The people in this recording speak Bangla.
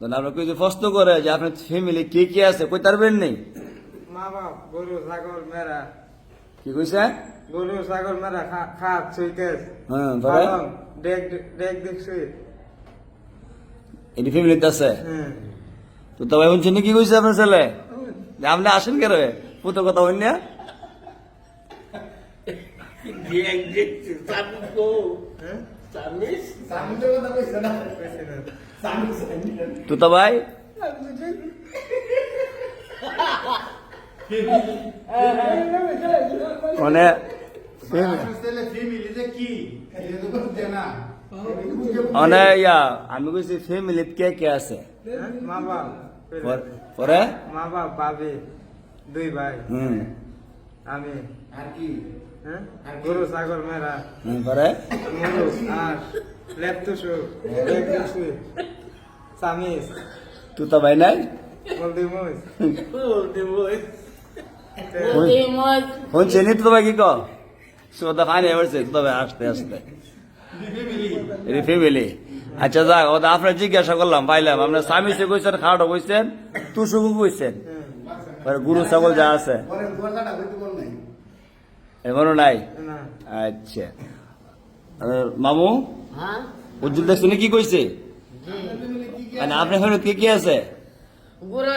তো আপনার কিছু প্রশ্ন করে যে আপনার ফ্যামিলি কে কে আছে কই তারবেন নেই? মা বাপ গরু ছাগল মেরা। কি কইছে? গরু ছাগল মেরা খাপ সুইকেস হ্যাঁ পরে ডেক ডেক দেখছি এটি ফ্যামিলিতে আছে? হ্যাঁ। তো তবে চিনি কি কইছে আপনার ছেলে? যে আপনি আসেন কে রে? পুতো কথা হইন না? হ্যাঁ? তো তো ভাই মানে মানে ইয়া আমি কইছি ফ্যামিলিত কে কে আছে মা বাপ পর- পরে মা বাপ ভাবি দুই ভাই হুম আমি হ্যাঁ? গরু মেরা। আর লেপটুসু সামিস তুই তো ভাই নাই? হলদি মুস ফোন চিনি তো ভাই কি ক সোদা তো আসতে আসতে। এটি ফ্যামিলি আচ্ছা যাক ও তো আপনার জিজ্ঞাসা করলাম পাইলাম। আপনার স্বামী সে কইছেন খাওয়াটা কইছেন তুসুকু কইছেন। পরে গুরু ছাগল যা আছে। এখনও নাই? আচ্ছা। আর মামু? উজ্জ্বল উজ্জ্বল তুমি কি কইছে? মানে আপনার ঘরে কে কি আছে? গুরু